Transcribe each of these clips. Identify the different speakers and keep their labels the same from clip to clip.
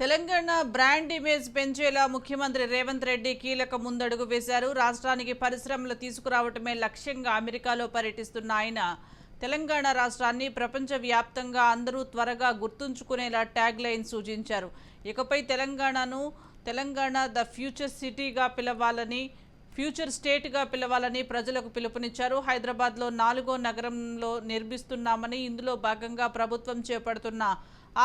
Speaker 1: Telangana brand image పెంచేలా ముఖ్యమంత్రి రేవంత్ రెడ్డి కీలక ముందడుగు వేశారు. రాష్ట్రానికి పరిశ్రమలు తీసుకురావటమే లక్ష్యంగా అమెరికాలో పర్యటిస్తున్న ఆయన తెలంగాణ రాష్ట్రాన్ని ప్రపంచవ్యాప్తంగా అందరూ త్వరగా గుర్తుంచుకునేలా ట్యాగ్ లైన్ సూచించారు. ఇకపై తెలంగాణను తెలంగాణ ద ఫ్యూచర్ సిటీగా పిలవాలని ఫ్యూచర్ స్టేట్గా పిలవాలని ప్రజలకు పిలుపునిచ్చారు. హైదరాబాద్లో నాలుగో నగరంలో నిర్మిస్తున్నామని ఇందులో భాగంగా ప్రభుత్వం చేపడుతున్న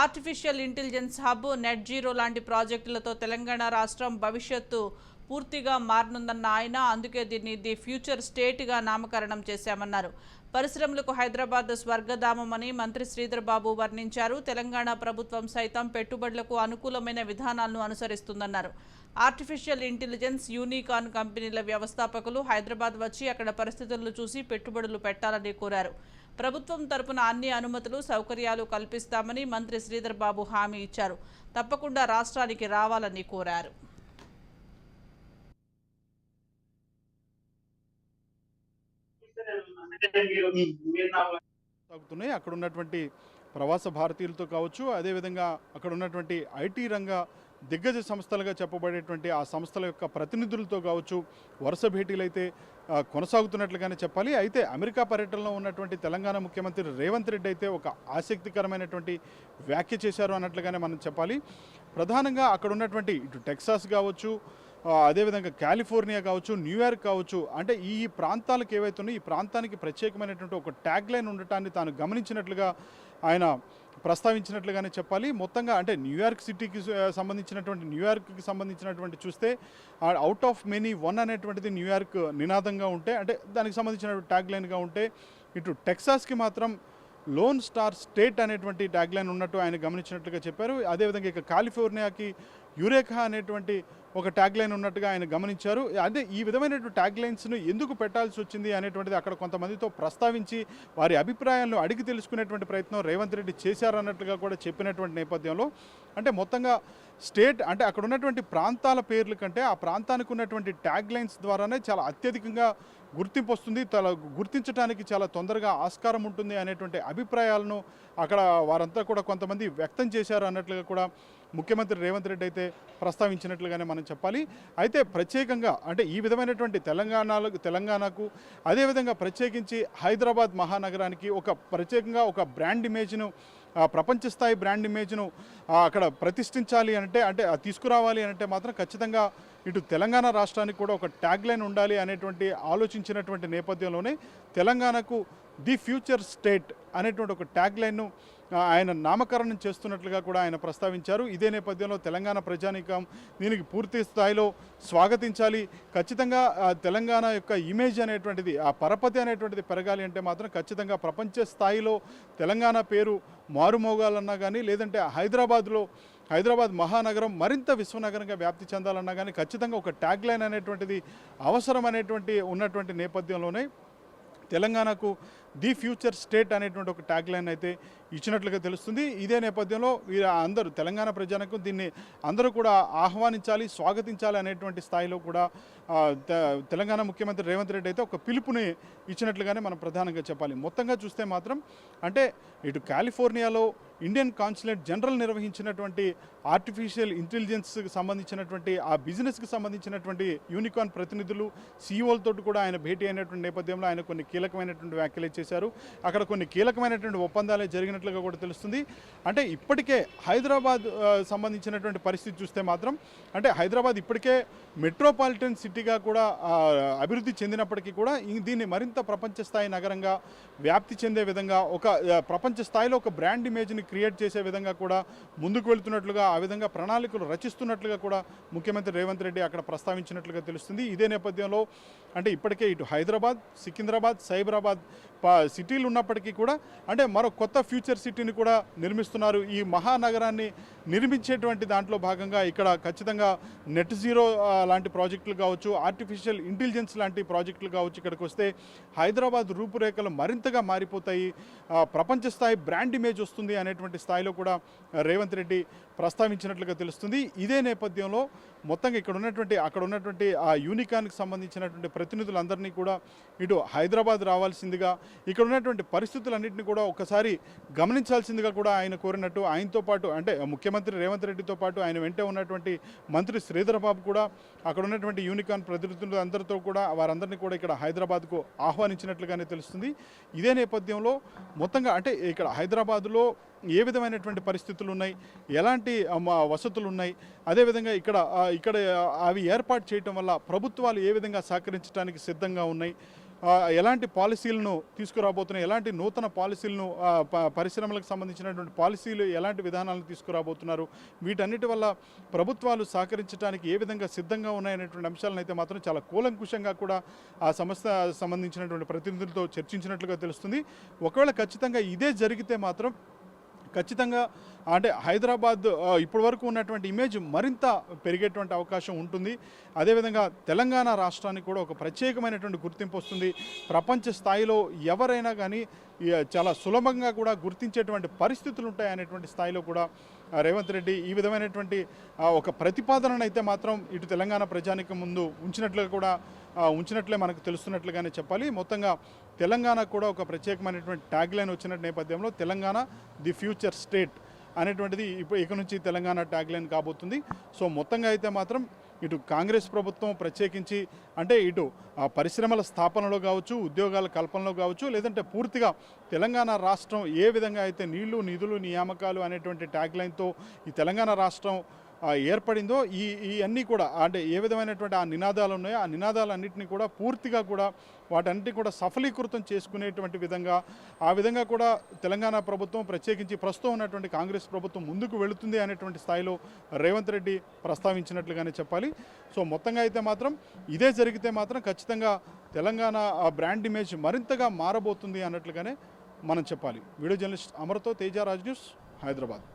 Speaker 1: artificial intelligence hub net zero లాంటి ప్రాజెక్టులతో తెలంగాణ రాష్ట్రం భవిష్యత్తు పూర్తిగా మారనుందన్న ఆయన అందుకే దీన్ని ది ఫ్యూచర్ స్టేట్గా నామకరణం చేశామన్నారు. పరిశ్రమలకు హైదరాబాద్ స్వర్గధామమని మంత్రి శ్రీధర్ బాబు వర్ణించారు. తెలంగాణ ప్రభుత్వం సైతం పెట్టుబడులకు అనుకూలమైన విధానాలను అనుసరిస్తుందన్నారు. ఆర్టిఫిషియల్ ఇంటెలిజెన్స్ యూనికాన్ కంపెనీల వ్యవస్థాపకులు హైదరాబాద్ వచ్చి అక్కడ పరిస్థితులను చూసి పెట్టుబడులు పెట్టాలని కోరారు. ప్రభుత్వం తరపున అన్ని అనుమతులు సౌకర్యాలు కల్పిస్తామని మంత్రి శ్రీధర్ బాబు హామీ ఇచ్చారు. తప్పకుండా రాష్ట్రానికి రావాలని కోరారు.
Speaker 2: సాగుతున్నాయి. అక్కడ ఉన్నటువంటి ప్రవాస భారతీయులతో కావచ్చు అదేవిధంగా అక్కడ ఉన్నటువంటి ఐటీ రంగ దిగ్గజ సంస్థలుగా చెప్పబడేటువంటి ఆ సంస్థల యొక్క ప్రతినిధులతో కావచ్చు వరుస భేటీలు అయితే కొనసాగుతున్నట్లుగానే చెప్పాలి. అయితే అమెరికా పర్యటనలో ఉన్నటువంటి తెలంగాణ ముఖ్యమంత్రి రేవంత్ రెడ్డి అయితే ఒక ఆసక్తికరమైనటువంటి వ్యాఖ్య చేశారు అన్నట్లుగానే మనం చెప్పాలి. ప్రధానంగా అక్కడ ఉన్నటువంటి ఇటు టెక్సాస్ కావచ్చు అదేవిధంగా కాలిఫోర్నియా కావచ్చు న్యూయార్క్ కావచ్చు అంటే ఈ ప్రాంతాలకు ఏవైతే ఉన్నాయో ఈ ప్రాంతానికి ప్రత్యేకమైనటువంటి ఒక ట్యాగ్ లైన్ ఉండటాన్ని తాను గమనించినట్లుగా ఆయన ప్రస్తావించినట్లుగానే చెప్పాలి. మొత్తంగా అంటే న్యూయార్క్ సిటీకి సంబంధించినటువంటి న్యూయార్క్కి సంబంధించినటువంటి చూస్తే అవుట్ ఆఫ్ మెనీ వన్ అనేటువంటిది న్యూయార్క్ నినాదంగా ఉంటే అంటే దానికి సంబంధించిన ట్యాగ్ లైన్గా ఉంటే ఇటు టెక్సాస్కి మాత్రం లోన్ స్టార్ స్టేట్ అనేటువంటి ట్యాగ్ లైన్ ఉన్నట్టు ఆయన గమనించినట్లుగా చెప్పారు. అదేవిధంగా ఇక కాలిఫోర్నియాకి యురేఖా అనేటువంటి ఒక ట్యాగ్ లైన్ ఉన్నట్టుగా ఆయన గమనించారు. అదే ఈ విధమైనటువంటి ట్యాగ్ లైన్స్ను ఎందుకు పెట్టాల్సి వచ్చింది అనేటువంటిది అక్కడ కొంతమందితో ప్రస్తావించి వారి అభిప్రాయాలను అడిగి తెలుసుకునేటువంటి ప్రయత్నం రేవంత్ రెడ్డి చేశారన్నట్లుగా కూడా చెప్పినటువంటి నేపథ్యంలో. అంటే మొత్తంగా స్టేట్ అంటే అక్కడ ఉన్నటువంటి ప్రాంతాల పేర్ల కంటే ఆ ప్రాంతానికి ఉన్నటువంటి ట్యాగ్ లైన్స్ ద్వారానే చాలా అత్యధికంగా గుర్తింపు వస్తుంది. తల గుర్తించడానికి చాలా తొందరగా ఆస్కారం ఉంటుంది అనేటువంటి అభిప్రాయాలను అక్కడ వారంతా కూడా కొంతమంది వ్యక్తం చేశారు అన్నట్లుగా కూడా ముఖ్యమంత్రి రేవంత్ రెడ్డి అయితే ప్రస్తావించినట్లుగానే మనం చెప్పాలి. అయితే ప్రత్యేకంగా అంటే ఈ విధమైనటువంటి తెలంగాణలో తెలంగాణకు అదేవిధంగా ప్రత్యేకించి హైదరాబాద్ మహానగరానికి ఒక ప్రత్యేకంగా ఒక బ్రాండ్ ఇమేజ్ను ప్రపంచ స్థాయి బ్రాండ్ ఇమేజ్ను అక్కడ ప్రతిష్ఠించాలి అంటే అంటే తీసుకురావాలి అంటే మాత్రం ఖచ్చితంగా ఇటు తెలంగాణ రాష్ట్రానికి కూడా ఒక ట్యాగ్ లైన్ ఉండాలి అనేటువంటి ఆలోచించినటువంటి నేపథ్యంలోనే తెలంగాణకు ది ఫ్యూచర్ స్టేట్ అనేటువంటి ఒక ట్యాగ్ లైన్ను ఆయన నామకరణం చేస్తున్నట్లుగా కూడా ఆయన ప్రస్తావించారు. ఇదే నేపథ్యంలో తెలంగాణ ప్రజానీకం దీనికి పూర్తి స్థాయిలో స్వాగతించాలి. ఖచ్చితంగా తెలంగాణ యొక్క ఇమేజ్ అనేటువంటిది ఆ పరపతి అనేటువంటిది పెరగాలి అంటే మాత్రం ఖచ్చితంగా ప్రపంచ స్థాయిలో తెలంగాణ పేరు మారుమోగాలన్నా కానీ లేదంటే హైదరాబాద్లో హైదరాబాద్ మహానగరం మరింత విశ్వనగరంగా వ్యాప్తి చెందాలన్నా కానీ ఖచ్చితంగా ఒక ట్యాగ్ లైన్ అనేటువంటిది అవసరం అనేటువంటి ఉన్నటువంటి నేపథ్యంలోనే తెలంగాణకు ది ఫ్యూచర్ స్టేట్ అనేటువంటి ఒక ట్యాగ్ లైన్ అయితే ఇచ్చినట్లుగా తెలుస్తుంది. ఇదే నేపథ్యంలో వీరు అందరూ తెలంగాణ ప్రజలకు దీన్ని అందరూ కూడా ఆహ్వానించాలి స్వాగతించాలి అనేటువంటి స్థాయిలో కూడా తెలంగాణ ముఖ్యమంత్రి రేవంత్ రెడ్డి అయితే ఒక పిలుపుని ఇచ్చినట్లుగానే మనం ప్రధానంగా చెప్పాలి. మొత్తంగా చూస్తే మాత్రం అంటే ఇటు కాలిఫోర్నియాలో ఇండియన్ కాన్సులేట్ జనరల్ నిర్వహించినటువంటి ఆర్టిఫిషియల్ ఇంటెలిజెన్స్కి సంబంధించినటువంటి ఆ బిజినెస్కి సంబంధించినటువంటి యూనికాన్ ప్రతినిధులు సీఈఓలతో కూడా ఆయన భేటీ అయినటువంటి నేపథ్యంలో ఆయన కొన్ని కీలకమైనటువంటి వ్యాఖ్యలు చేశారు. అక్కడ కొన్ని కీలకమైనటువంటి ఒప్పందాలే జరిగినట్లుగా కూడా తెలుస్తుంది. అంటే ఇప్పటికే హైదరాబాద్ సంబంధించినటువంటి పరిస్థితి చూస్తే మాత్రం అంటే హైదరాబాద్ ఇప్పటికే మెట్రోపాలిటన్ సిటీగా కూడా అభివృద్ధి చెందినప్పటికీ కూడా దీన్ని మరింత ప్రపంచ స్థాయి నగరంగా వ్యాప్తి చెందే విధంగా ఒక ప్రపంచ స్థాయిలో ఒక బ్రాండ్ ఇమేజ్ని క్రియేట్ చేసే విధంగా కూడా ముందుకు వెళ్తున్నట్లుగా ఆ విధంగా ప్రణాళికలు రచిస్తున్నట్లుగా కూడా ముఖ్యమంత్రి రేవంత్ రెడ్డి అక్కడ ప్రస్తావించినట్లుగా తెలుస్తుంది. ఇదే నేపథ్యంలో అంటే ఇప్పటికే ఇటు హైదరాబాద్ సికింద్రాబాద్ సైబరాబాద్ సిటీలు ఉన్నప్పటికీ కూడా అంటే మరో కొత్త ఫ్యూచర్ సిటీని కూడా నిర్మిస్తున్నారు. ఈ మహానగరాన్ని నిర్మించేటువంటి దాంట్లో భాగంగా ఇక్కడ ఖచ్చితంగా నెట్ జీరో లాంటి ప్రాజెక్టులు కావచ్చు ఆర్టిఫిషియల్ ఇంటెలిజెన్స్ లాంటి ప్రాజెక్టులు కావచ్చు ఇక్కడికి వస్తే హైదరాబాద్ రూపురేఖలు మరింతగా మారిపోతాయి. ప్రపంచ స్థాయి బ్రాండ్ ఇమేజ్ వస్తుంది అనేటువంటి స్థాయిలో కూడా రేవంత్ రెడ్డి ప్రస్తావించినట్లుగా తెలుస్తుంది. ఇదే నేపథ్యంలో మొత్తంగా ఇక్కడ ఉన్నటువంటి అక్కడ ఉన్నటువంటి ఆ యూనికాన్కి సంబంధించినటువంటి ప్రతినిధులందరినీ కూడా ఇటు హైదరాబాద్ రావాల్సిందిగా ఇక్కడ ఉన్నటువంటి పరిస్థితులన్నింటినీ కూడా ఒకసారి గమనించాల్సిందిగా కూడా ఆయన కోరినట్టు ఆయనతో పాటు అంటే ముఖ్యమంత్రి రేవంత్ రెడ్డితో పాటు ఆయన వెంటే ఉన్నటువంటి మంత్రి శ్రీధరబాబు కూడా అక్కడ ఉన్నటువంటి యూనికాన్ ప్రతినిధులు అందరితో కూడా వారందరినీ కూడా ఇక్కడ హైదరాబాద్కు ఆహ్వానించినట్లుగానే తెలుస్తుంది. ఇదే నేపథ్యంలో మొత్తంగా అంటే ఇక్కడ హైదరాబాద్లో ఏ విధమైనటువంటి పరిస్థితులు ఉన్నాయి ఎలాంటి ఎలాంటి వసతులు ఉన్నాయి అదేవిధంగా ఇక్కడ ఇక్కడ అవి ఏర్పాటు చేయటం వల్ల ప్రభుత్వాలు ఏ విధంగా సహకరించడానికి సిద్ధంగా ఉన్నాయి. ఎలాంటి పాలసీలను తీసుకురాబోతున్నాయి? ఎలాంటి నూతన పాలసీలను పరిశ్రమలకు సంబంధించినటువంటి పాలసీలు ఎలాంటి విధానాలను తీసుకురాబోతున్నారు? వీటన్నిటి వల్ల ప్రభుత్వాలు సహకరించడానికి ఏ విధంగా సిద్ధంగా ఉన్నాయనేటువంటి అంశాలను అయితే మాత్రం చాలా కూలంకుషంగా కూడా ఆ సంస్థ సంబంధించినటువంటి ప్రతినిధులతో చర్చించినట్లుగా తెలుస్తుంది. ఒకవేళ ఖచ్చితంగా ఇదే జరిగితే మాత్రం ఖచ్చితంగా అంటే హైదరాబాద్ ఇప్పటి వరకు ఉన్నటువంటి ఇమేజ్ మరింత పెరిగేటువంటి అవకాశం ఉంటుంది. అదేవిధంగా తెలంగాణ రాష్ట్రానికి కూడా ఒక ప్రత్యేకమైనటువంటి గుర్తింపు వస్తుంది. ప్రపంచ స్థాయిలో ఎవరైనా కానీ చాలా సులభంగా కూడా గుర్తించేటువంటి పరిస్థితులు ఉంటాయి అనేటువంటి స్థాయిలో కూడా రేవంత్ రెడ్డి ఈ విధమైనటువంటి ఒక ప్రతిపాదనను అయితే మాత్రం ఇటు తెలంగాణ ప్రజానికి ముందు ఉంచినట్లుగా కూడా ఉంచినట్లే మనకు తెలుస్తున్నట్లుగానే చెప్పాలి. మొత్తంగా తెలంగాణకు కూడా ఒక ప్రత్యేకమైనటువంటి ట్యాగ్ లైన్ వచ్చిన నేపథ్యంలో తెలంగాణ ది ఫ్యూచర్ స్టేట్ అనేటువంటిది ఇప్పుడు ఇక నుంచి తెలంగాణ ట్యాగ్ లైన్ కాబోతుంది. సో మొత్తంగా అయితే మాత్రం ఇటు కాంగ్రెస్ ప్రభుత్వం ప్రత్యేకించి అంటే ఇటు ఆ పరిశ్రమల స్థాపనలో కావచ్చు ఉద్యోగాల కల్పనలో కావచ్చు లేదంటే పూర్తిగా తెలంగాణ రాష్ట్రం ఏ విధంగా అయితే నీళ్ళు నిధులు నియామకాలు అనేటువంటి ట్యాగ్ లైన్తో ఈ తెలంగాణ రాష్ట్రం ఏర్పడిందో ఈ ఈ అన్నీ కూడా అంటే ఏ విధమైనటువంటి ఆ నినాదాలు ఉన్నాయో ఆ నినాదాలన్నింటినీ కూడా పూర్తిగా కూడా వాటన్నిటి కూడా సఫలీకృతం చేసుకునేటువంటి విధంగా ఆ విధంగా కూడా తెలంగాణ ప్రభుత్వం ప్రత్యేకించి ప్రస్తుతం ఉన్నటువంటి కాంగ్రెస్ ప్రభుత్వం ముందుకు వెళుతుంది అనేటువంటి స్థాయిలో రేవంత్ రెడ్డి ప్రస్తావించినట్లుగానే చెప్పాలి. సో మొత్తంగా అయితే మాత్రం ఇదే జరిగితే మాత్రం ఖచ్చితంగా తెలంగాణ ఆ బ్రాండ్ ఇమేజ్ మరింతగా మారబోతుంది అన్నట్లుగానే మనం చెప్పాలి. వీడియో జర్నలిస్ట్ అమర్తో తేజ రాజ్ న్యూస్ హైదరాబాద్.